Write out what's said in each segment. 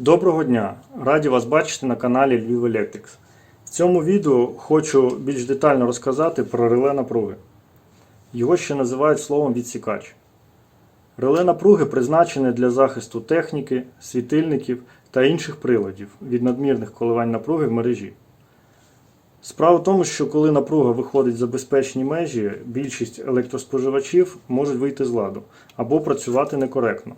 Доброго дня! Раді вас бачити на каналі Львів Electrics. В цьому відео хочу більш детально розказати про реле напруги. Його ще називають словом відсікач. Реле напруги призначене для захисту техніки, світильників та інших приладів від надмірних коливань напруги в мережі. Справа в тому, що коли напруга виходить за безпечні межі, більшість електроспоживачів можуть вийти з ладу або працювати некоректно.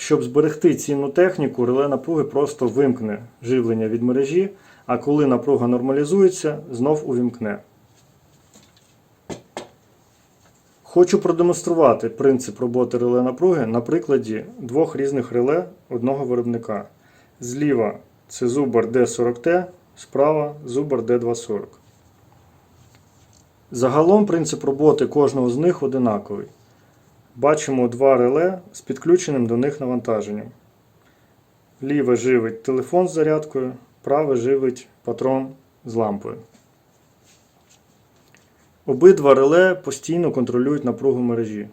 Щоб зберегти цінну техніку, реле напруги просто вимкне живлення від мережі, а коли напруга нормалізується, знов увімкне. Хочу продемонструвати принцип роботи реле напруги на прикладі двох різних реле одного виробника. Зліва це зубр D40T, справа зубр D240. Загалом принцип роботи кожного з них одинаковий. Бачимо два реле з підключеним до них навантаженням. Ліве живить телефон з зарядкою, праве живить патрон з лампою. Обидва реле постійно контролюють напругу мережі.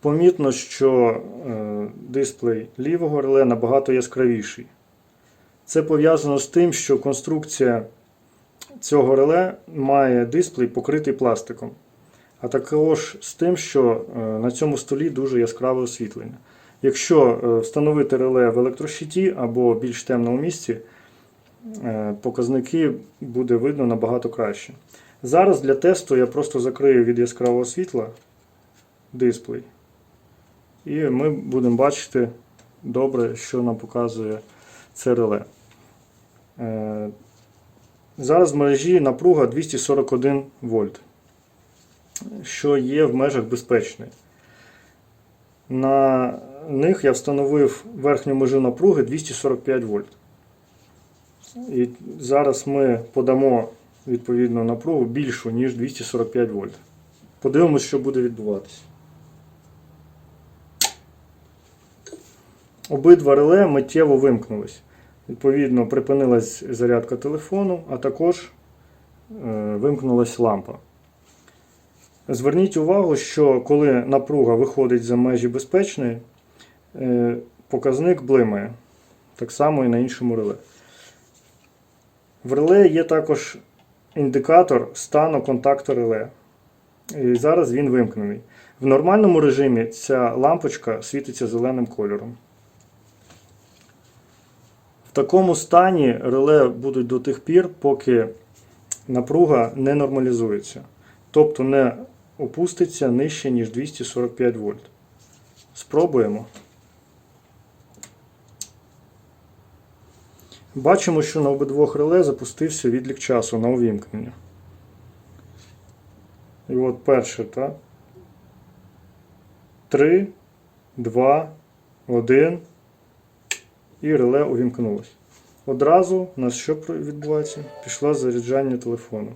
Помітно, що е, дисплей лівого реле набагато яскравіший. Це пов'язано з тим, що конструкція цього реле має дисплей покритий пластиком а також з тим, що е, на цьому столі дуже яскраве освітлення. Якщо е, встановити реле в електрощиті або більш темному місці, е, показники буде видно набагато краще. Зараз для тесту я просто закрию від яскравого світла дисплей, і ми будемо бачити добре, що нам показує це реле. Зараз в мережі напруга 241 вольт що є в межах безпечної. На них я встановив верхню межу напруги 245 вольт. І зараз ми подамо відповідну напругу більшу, ніж 245 вольт. Подивимось, що буде відбуватися. Обидва реле миттєво вимкнулись. Відповідно, припинилась зарядка телефону, а також е, вимкнулась лампа. Зверніть увагу, що коли напруга виходить за межі безпечної, е, показник блимає. Так само і на іншому реле. В реле є також індикатор стану контакту реле. І зараз він вимкнений. В нормальному режимі ця лампочка світиться зеленим кольором. В такому стані реле будуть до тих пір, поки напруга не нормалізується. Тобто не опуститься нижче, ніж 245 вольт. Спробуємо. Бачимо, що на обидвох реле запустився відлік часу на увімкнення. І от перше, так? 3, 2, 1. І реле увімкнулось. Одразу у нас що відбувається? Пішло заряджання телефону.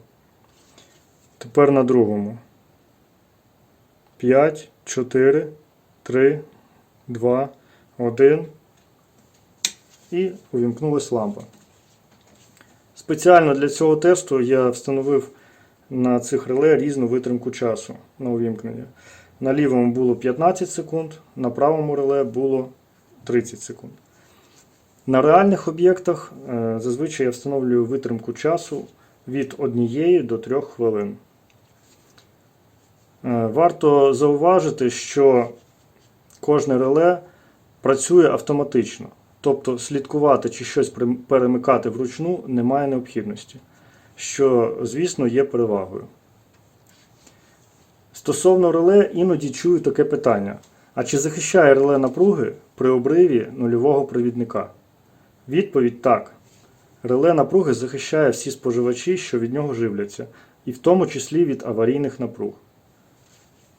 Тепер на другому. 5, 4, 3, 2, 1. І увімкнулась лампа. Спеціально для цього тесту я встановив на цих реле різну витримку часу на увімкнення. На лівому було 15 секунд, на правому реле було 30 секунд. На реальних об'єктах е, зазвичай я встановлюю витримку часу від 1 до 3 хвилин. Е, варто зауважити, що кожне реле працює автоматично. Тобто слідкувати чи щось перемикати вручну немає необхідності, що, звісно, є перевагою. Стосовно реле, іноді чую таке питання: а чи захищає реле напруги при обриві нульового провідника? Відповідь так. Реле напруги захищає всі споживачі, що від нього живляться, і в тому числі від аварійних напруг.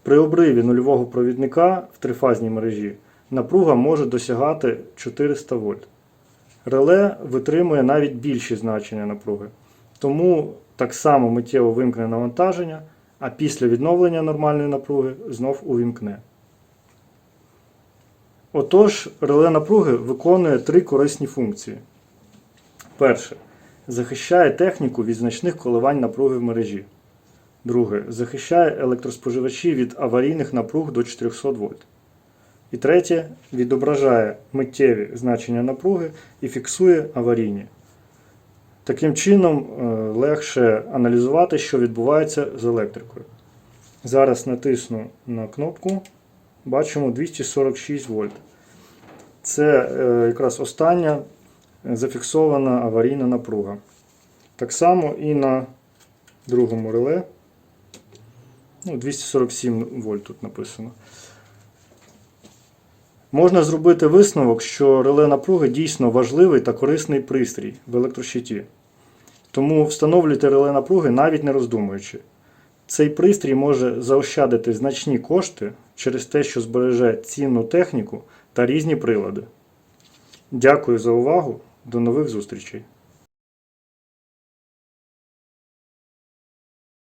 При обриві нульового провідника в трифазній мережі напруга може досягати 400 вольт. Реле витримує навіть більші значення напруги. Тому так само миттєво вимкне навантаження, а після відновлення нормальної напруги знов увімкне. Отож, реле напруги виконує три корисні функції. Перше. Захищає техніку від значних коливань напруги в мережі. Друге. Захищає електроспоживачі від аварійних напруг до 400 вольт. І третє відображає миттєві значення напруги і фіксує аварійні. Таким чином е, легше аналізувати, що відбувається з електрикою. Зараз натисну на кнопку, бачимо 246 вольт. Це е, якраз остання зафіксована аварійна напруга. Так само і на другому реле. Ну, 247 вольт тут написано. Можна зробити висновок, що реле напруги дійсно важливий та корисний пристрій в електрощиті. Тому встановлюйте реле напруги навіть не роздумуючи. Цей пристрій може заощадити значні кошти через те, що збереже цінну техніку та різні прилади. Дякую за увагу. До нових зустрічей!